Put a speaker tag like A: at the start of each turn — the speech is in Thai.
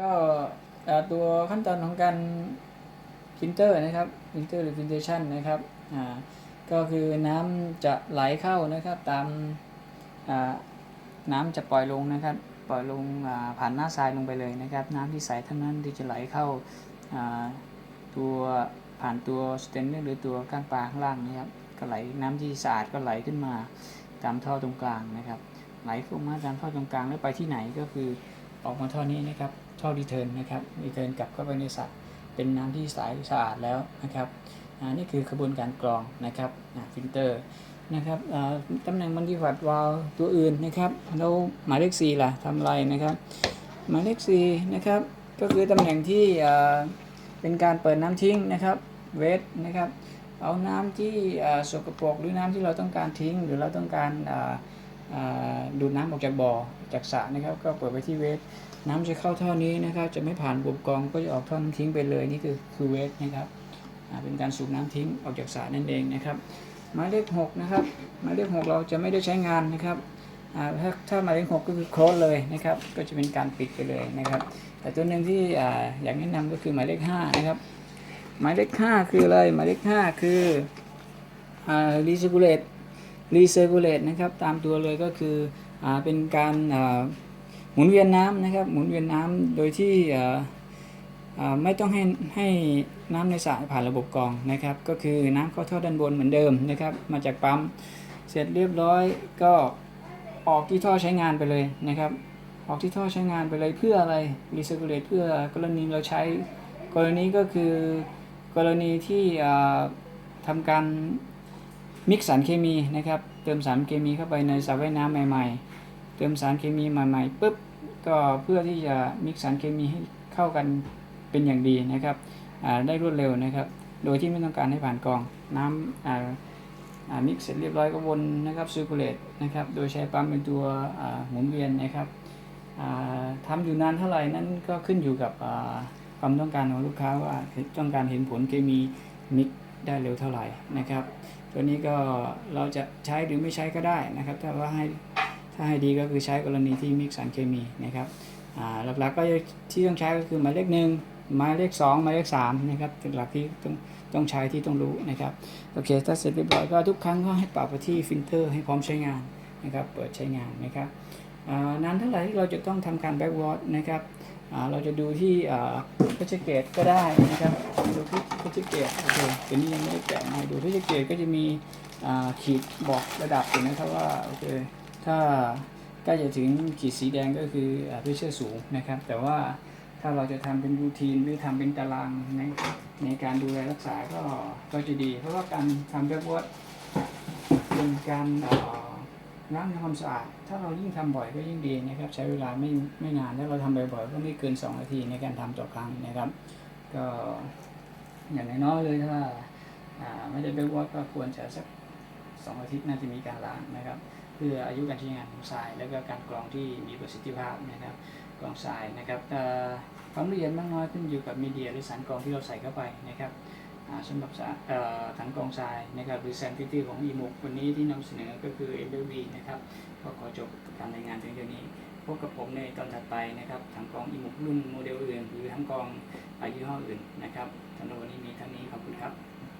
A: ก็ตัวขั้นตอนของการฟิลเตอร์นะครับฟิลเตอร์หรือฟิลเทชันนะครับอ่าก็คือน้ำจะไหลเข้านะครับตามอ่าน้ำจะปล่อยลงนะครับ ปล่อยลงอ่าผ่านหน้าทรายลงไปเลยนะครับ น้ำที่ใสเท่านั้นที่จะไหลเข้าอ่าตัวผ่านตัวสเตนเนอร์หรือตัวก้างปลาข้างล่างนะครับก็ไหลน้ำที่สะอาดก็ไหลขึ้นมาตามท่อตรงกลางนะครับ ไหลเข้ามาตามท่อตรงกลางแล้วไปที่ไหนก็คือออกมาท่อนี้นะครับ ท่อรีเทิร์นนะครับรีเทิร์นกลับเข้าไปในสระเป็นน้ำที่ใสสะอาดแล้วนะครับนี่คือกระบวนการกรองนะครับฟิลเตอร์นะครับอ่าตำแหน่งมันดีวัดวาลตัวอื่นนะครับแล้วหมายเลข4ล่ะทำอะไรนะครับหมายเลข4นะครับก็คือตำแหน่งที่เป็นการเปิดน้ำทิ้งนะครับเวทนะครับเอาน้ำที่สกปรกหรือน้ำที่เราต้องการทิ้ง หรือเราต้องการ ดูดน้ำออกจากบ่อจากสระนะครับ ก็เปิดไปที่เวทน้ำจะเข้าท่อนี้นะครับ จะไม่ผ่านบบกองก็จะออกท่อน้ำทิ้งไปเลยนี่คือคือเวสนะครับเป็นการสูบน้ำทิ้งออกจากสระนั่นเองนะครับหมายเลข6นะครับหมายเลข6เราจะไม่ได้ใช้งานนะครับถ้าถ้าหมายเลข6ก็คือโคลสเลยนะครับ ก็จะเป็นการปิดไปเลยนะครับ แต่ตัวหนึ่งที่อ่าอยากแนะนำก็คือหมายเลข5นะครับหมายเลข5คืออะไรหมายเลข5คืออ่ารีเซ c ูเลต รีเซ c ูเลตนะครับตามตัวเลยก็คืออเป็นการหมุนเวียนน้ำนะครับหมุนเวียนน้ำโดยที่ไม่ต้องให้ให้น้ำในสระผ่านระบบกรองนะครับ ก็คือน้ำเข้าท่อด้านบนเหมือนเดิมนะครับ มาจากปั๊มเสร็จเรียบร้อยก็ออกที่ท่อใช้งานไปเลยนะครับ ออกที่ท่อใช้งานไปเลยเพื่ออะไรรีเซ c ูเลตเพื่อกรณีเราใช้กรณีก็คือกรณีที่ทำการ มิกซ์สารเคมีนะครับ เติมสารเคมีเข้าไปในสระว่ายน้ำใหม่ ๆ เติมสารเคมีใหม่ๆปุ๊บก็เพื่อที่จะมิกซ์สารเคมีให้เข้ากันเป็นอย่างดีนะครับได้รวดเร็วนะครับ โดยที่ไม่ต้องการให้ผ่านกองน้ำมิกซ์เสร็จเรียบร้อยก็วนนะครับซูเปอร์เลตนะครับโดยใช้ปั๊มเป็นตัวหมุนเวียนนะครับอ่าทำอยู่นานเท่าไหร่นั้นก็ขึ้นอยู่กับความต้องการของลูกค้าว่าต้องการเห็นผลเคมีมิกซ์ได้เร็วเท่าไหร่นะครับ ตัวนี้ก็เราจะใช้หรือไม่ใช้ก็ได้นะครับ ถ้าว่าให้ถ้าให้ดีก็คือใช้กรณีที่มิกซ์สารเคมีนะครับหลักๆก็ที่ต้องใช้ก็คือหมายเลขหนึ่งหมายเลขสองหมายเลขสามนะครับเป็นหลักที่ต้องต้องใช้ที่ต้องรู้นะครับโอเคถ้าเสร็จเรียบร้อยก็ทุกครั้งก็ให้ปรับไปที่ฟิลเตอร์ให้พร้อมใช้งานนะครับเปิดใช้งานนะครับนานเท่าไหร่ที่เราจะต้องทำการแบ็กวอร์ดนะครับ เราจะดูที่พิชเกตก็ได้นะครับดูที่พิชเกตโอเคตัวนี้ยังไม่ได้แกะมาให้ดูพิชเกตก็จะมีขีดบอกระดับอยู่นะครับว่าโอเคถ้าใกล้จะถึงขีดสีแดงก็คือเพชเชอร์สูงนะครับ แต่ว่าถ้าเราจะทำเป็นรูทีนหรือทำเป็นตารางในในการดูแลรักษาก็ก็จะดี เพราะว่าการทำแบ็กวอตเป็นการ ล้างทำความสะอาด ถ้าเรายิ่งทำบ่อยก็ยิ่งดีนะครับ ใช้เวลาไม่ไม่นานถ้าเราทำบ่อยๆก็ไม่เกิน 2 นาทีในการทำต่อครั้งนะครับ ก็อย่างน้อยๆเลยถ้าไม่ได้แบ็กวอตก็ควรจะสักสองอาทิตย์น่าจะมีการล้างนะครับ เพื่ออายุการใช้งานของทรายแล้วก็การกรองที่มีประสิทธิภาพนะครับกรองทรายนะครับความละเอียดมากน้อยขึ้นอยู่กับมีเดียหรือสารกรองที่เราใส่เข้าไปนะครับ สำหรับถังกรองทรายนะครับหรือแซนฟิตี้ของอีมุกวันนี้ที่นำเสนอก็คือเอ็นะครับก็ขอจบการรายงานถึงเท่านี้พบกับผมในตอนถัดไปนะครับถังกรองอีมุกรุ่นโมเดลอื่น หรือถังกรองยี่ห้ออื่นนะครับสำหรับวันนี้มีเท่านี้ขอบคุณครับ